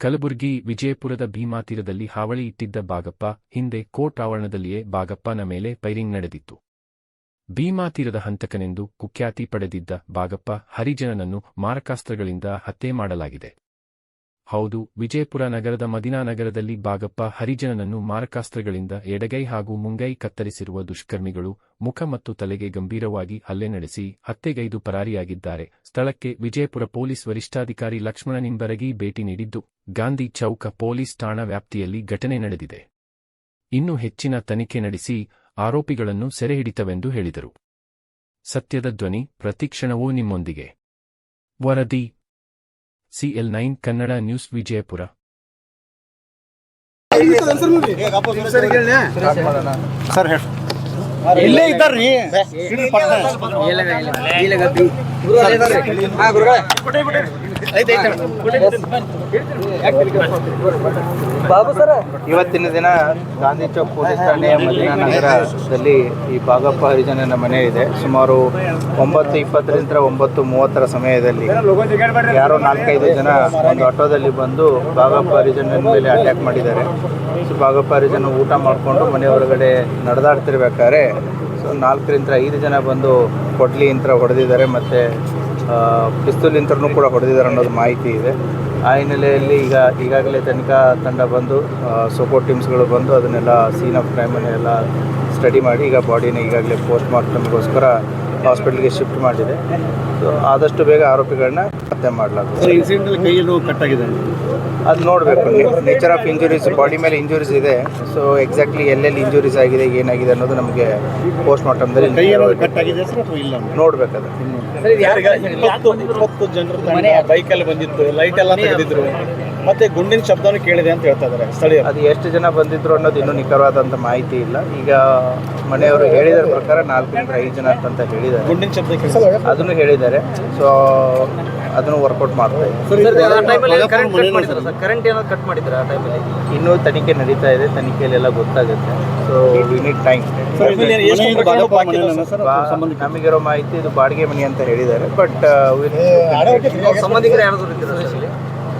ಕಲಬುರಗಿ ವಿಜಯಪುರದ ಭೀಮಾ ತೀರದಲ್ಲಿ ಹಾವಳಿ ಇಟ್ಟಿದ್ದ ಬಾಗಪ್ಪ, ಹಿಂದೆ ಕೋರ್ಟ್ ಆವರಣದಲ್ಲಿಯೇ ಬಾಗಪ್ಪನ ಮೇಲೆ ಪೈರಿಂಗ್ ನಡೆದಿತ್ತು. ಭೀಮಾ ತೀರದ ಹಂತಕನೆಂದು ಕುಖ್ಯಾತಿ ಪಡೆದಿದ್ದ ಬಾಗಪ್ಪ ಹರಿಜನನನ್ನು ಮಾರಕಾಸ್ತ್ರಗಳಿಂದ ಹತ್ಯೆ ಮಾಡಲಾಗಿದೆ. ಹೌದು, ವಿಜಯಪುರ ನಗರದ ಮದಿನಾ ನಗರದಲ್ಲಿ ಬಾಗಪ್ಪ ಹರಿಜನನನ್ನು ಮಾರಕಾಸ್ತ್ರಗಳಿಂದ ಎಡಗೈ ಹಾಗೂ ಮುಂಗೈ ಕತ್ತರಿಸಿರುವ ದುಷ್ಕರ್ಮಿಗಳು ಮುಖ ಮತ್ತು ತಲೆಗೆ ಗಂಭೀರವಾಗಿ ಹಲ್ಲೆ ನಡೆಸಿ ಹತ್ಯೆಗೈದು ಪರಾರಿಯಾಗಿದ್ದಾರೆ. ಸ್ಥಳಕ್ಕೆ ವಿಜಯಪುರ ಪೊಲೀಸ್ ವರಿಷ್ಠಾಧಿಕಾರಿ ಲಕ್ಷ್ಮಣ ನಿಂಬರಗಿ ಭೇಟಿ ನೀಡಿದ್ದು, ಗಾಂಧಿ ಚೌಕ ಪೊಲೀಸ್ ಠಾಣಾ ವ್ಯಾಪ್ತಿಯಲ್ಲಿ ಘಟನೆ ನಡೆದಿದೆ. ಇನ್ನು ಹೆಚ್ಚಿನ ತನಿಖೆ ನಡೆಸಿ ಆರೋಪಿಗಳನ್ನು ಸೆರೆಹಿಡಿತವೆಂದು ಹೇಳಿದರು. ಸತ್ಯದ ಧ್ವನಿ, ಪ್ರತಿಕ್ಷಣವೂ ನಿಮ್ಮೊಂದಿಗೆ. ವರದಿ CL nine Kannada news Vijayapura ಇಲ್ಲೇ ಇದ್ದಾರ್ರಿ ಇವತ್ತಿನ ದಿನ ಗಾಂಧಿ ಚೌಕ್ ಪೊಲೀಸ್ ಠಾಣೆಯ ಮದೀನಾ ನಗರದಲ್ಲಿ ಈ ಭಾಗಪ್ಪ ಹರಿಜನನ ಮನೆ ಇದೆ. ಸುಮಾರು ಒಂಬತ್ತು ಇಪ್ಪತ್ತರಿಂದ ಒಂಬತ್ತು ಮೂವತ್ತರ ಸಮಯದಲ್ಲಿ ಯಾರೋ ನಾಲ್ಕೈದು ಜನ ಒಂದು ಆಟೋದಲ್ಲಿ ಬಂದು ಭಾಗಪ್ಪ ಹರಿಜನನ ಮೇಲೆ ಅಟ್ಯಾಕ್ ಮಾಡಿದ್ದಾರೆ. ಸೊ ಬಾಗಪ್ಪ ಹರಿಜನ ಊಟ ಮಾಡಿಕೊಂಡು ಮನೆ ಹೊರಗಡೆ ನಡೆದಾಡ್ತಿರ್ಬೇಕಾದ್ರೆ ಸೊ ನಾಲ್ಕರಿಂದ ಐದು ಜನ ಬಂದು ಕೊಡ್ಲಿ ಇಂತ್ರ ಹೊಡೆದಿದ್ದಾರೆ. ಮತ್ತು ಪಿಸ್ತೂಲ್ ಯಂತ್ರನೂ ಕೂಡ ಹೊಡೆದಿದ್ದಾರೆ ಅನ್ನೋದು ಮಾಹಿತಿ ಇದೆ. ಆ ಹಿನ್ನೆಲೆಯಲ್ಲಿ ಈಗ ಈಗಾಗಲೇ ತನಿಖಾ ತಂಡ ಬಂದು ಸೋಪೋ ಟೀಮ್ಸ್ಗಳು ಬಂದು ಅದನ್ನೆಲ್ಲ ಸೀನ್ ಆಫ್ ಕ್ರೈಮನ್ನೆಲ್ಲ ಸ್ಟಡಿ ಮಾಡಿ ಈಗ ಬಾಡಿನ ಈಗಾಗಲೇ ಪೋಸ್ಟ್ ಮಾರ್ಟಮ್ಗೋಸ್ಕರ ಹಾಸ್ಪಿಟ್ಲಿಗೆ ಶಿಫ್ಟ್ ಮಾಡಿದೆ. ಸೊ ಆದಷ್ಟು ಬೇಗ ಆರೋಪಿಗಳನ್ನ ಪತ್ತೆ ಮಾಡಲಾಗುತ್ತೆ. ಅದು ನೋಡಬೇಕು. ನೇಚರ್ ಆಫ್ ಇಂಜುರೀಸ್ ಬಾಡಿ ಮೇಲೆ ಇಂಜುರೀಸ್ ಇದೆ. ಸೊ ಎಕ್ಸಾಕ್ಟ್ಲಿ ಎಲ್ಲೆಲ್ಲಿ ಇಂಜುರೀಸ್ ಆಗಿದೆ ಏನಾಗಿದೆ ಅನ್ನೋದು ನಮಗೆ ಪೋಸ್ಟ್ ಮಾರ್ಟಮ್ದಲ್ಲಿ ನೋಡಬೇಕು ಕಟ್ಟಾಗಿದೆ ಇಪ್ಪತ್ತು ಜನರ ಬೈಕಲ್ಲಿ ಬಂದಿತ್ತು ಲೈಟ್ ಎಲ್ಲ ತೆಗೆದಿದ್ರು. ಮತ್ತೆ ಗುಂಡಿನ ಶಬ್ದನೂ ಕೇಳಿದೆ ಅಂತ ಹೇಳ್ತಾ ಇದ್ದಾರೆ ಸ್ಥಳೀಯ ಅದು ಎಷ್ಟು ಜನ ಬಂದಿದ್ರು ಅನ್ನೋದು ಇನ್ನೂ ನಿಖರವಾದಂಥ ಮಾಹಿತಿ ಇಲ್ಲ. ಈಗ ಮನೆಯವರು ಹೇಳಿದ ಪ್ರಕಾರ ನಾಲ್ಕರಿಂದ ಐದು ಜನ ಅಂತ ಹೇಳಿದ್ದಾರೆ. ಗುಂಡಿನ ಶಬ್ದ ಕೇಳಿದೆ. ಅದನ್ನು ಹೇಳಿದ್ದಾರೆ. ಸೊ ಅದನ್ನು ವರ್ಕೌಟ್ ಮಾಡ್ತಾ ಇದ್ದಾರೆ. ಕರೆಂಟ್ ಏನಾದ್ರು ಕಟ್ ಮಾಡಿದ್ರ ಆ ಟೈಮಲ್ಲಿ ಇನ್ನೂ ತನಿಖೆ ನಡೀತಾ ಇದೆ. ತನಿಖೆಯಲ್ಲೆಲ್ಲ ಗೊತ್ತಾಗುತ್ತೆ. So unit time? ನಮಗಿರೋ ಮಾಹಿತಿ ಇದು ಬಾಡಿಗೆ ಮನೆ ಅಂತ ಹೇಳಿದ್ದಾರೆ. ಬಟ್ ಸಂಬಂಧಿಕರು ಯಾರು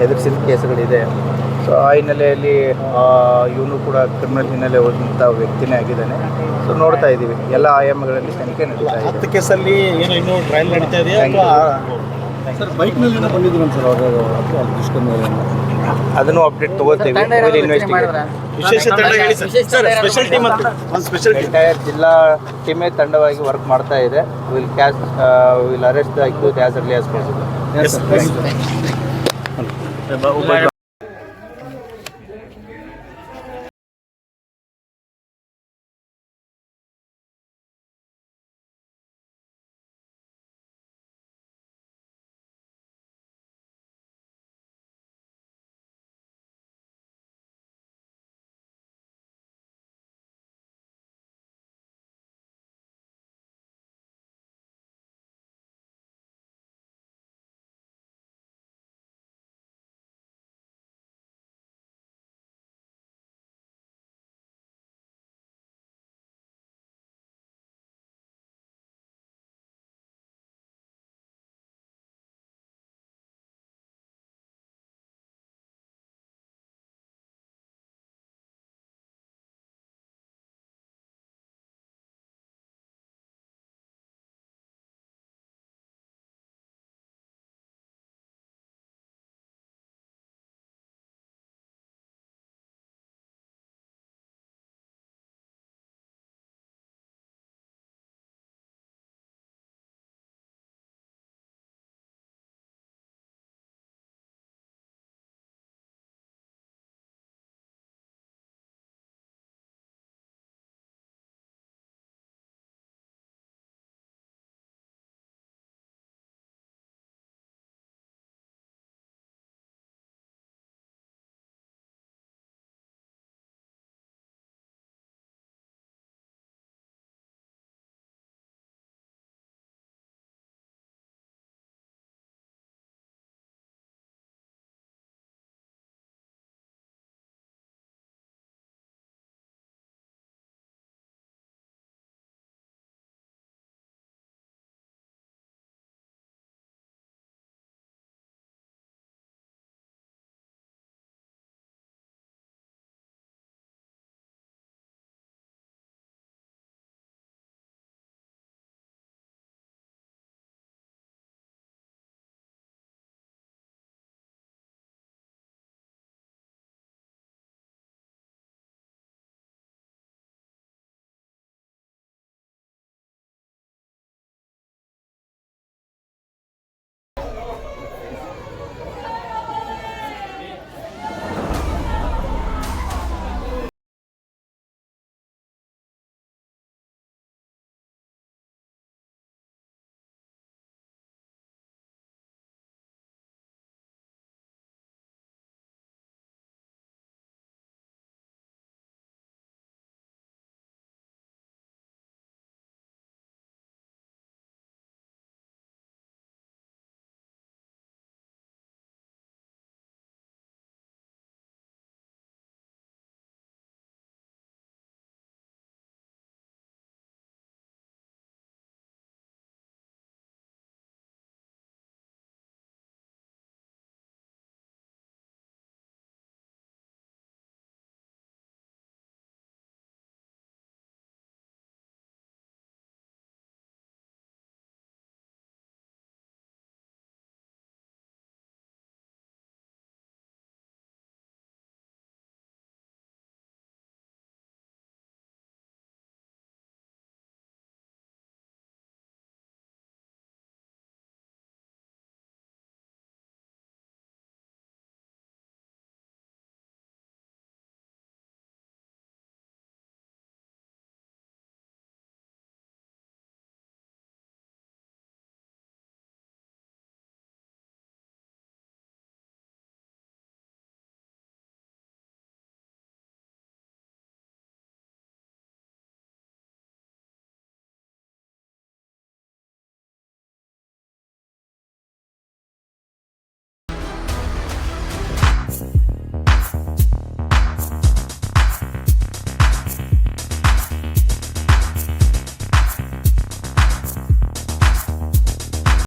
ಹೆದರ್ಸಿದ ಕೇಸ್ಗಳಿದೆ. ಸೊ ಆ ಹಿನ್ನೆಲೆಯಲ್ಲಿ ಇವನು ಕೂಡ ಕ್ರಿಮಿನಲ್ ಹಿನ್ನೆಲೆ ಹೋದಂಥ ವ್ಯಕ್ತಿನೇ ಆಗಿದ್ದಾನೆ. ಸೊ ನೋಡ್ತಾ ಇದ್ದೀವಿ. ಎಲ್ಲ ಆಯಾಮಗಳಲ್ಲಿ ತನಿಖೆ ನಡೀತಾ ಇದೆ. ಹತ್ತು ಕೇಸಲ್ಲಿ ಏನು ಇನ್ನೂ ಟ್ರಯಲ್ ನಡೀತಾ ಇದೆಯಾ Thank you. ಅಥವಾ ಸರ್ ಬೈಕ್ನಲ್ಲಿ ಏನೋ ಬಂದಿದ್ರು ಸರ್? ಅವರು ದುಷ್ಕರ್ಮ ಅದನ್ನು ಅಪ್ಡೇಟ್ ತಗೋತೀವಿ. ಇನ್ವೆಸ್ಟಿಗೇಟ್ ವಿಶೇಷ ತಂಡ ಹೇಳಿ ಸರ್. ಸರ್ ಸ್ಪೆಷಲ್ ಟೀಮ್ ಒಂದು ಸ್ಪೆಷಲ್ ಟೀಮ್ ಎಂಟೈರ್ ಜಿಲ್ಲಾ ಟೀಮೇ ತಂಡವಾಗಿ ವರ್ಕ್ ಮಾಡ್ತಾ ಇದೆ. Will catch will arrest the as early as possible Mbak Ubaid.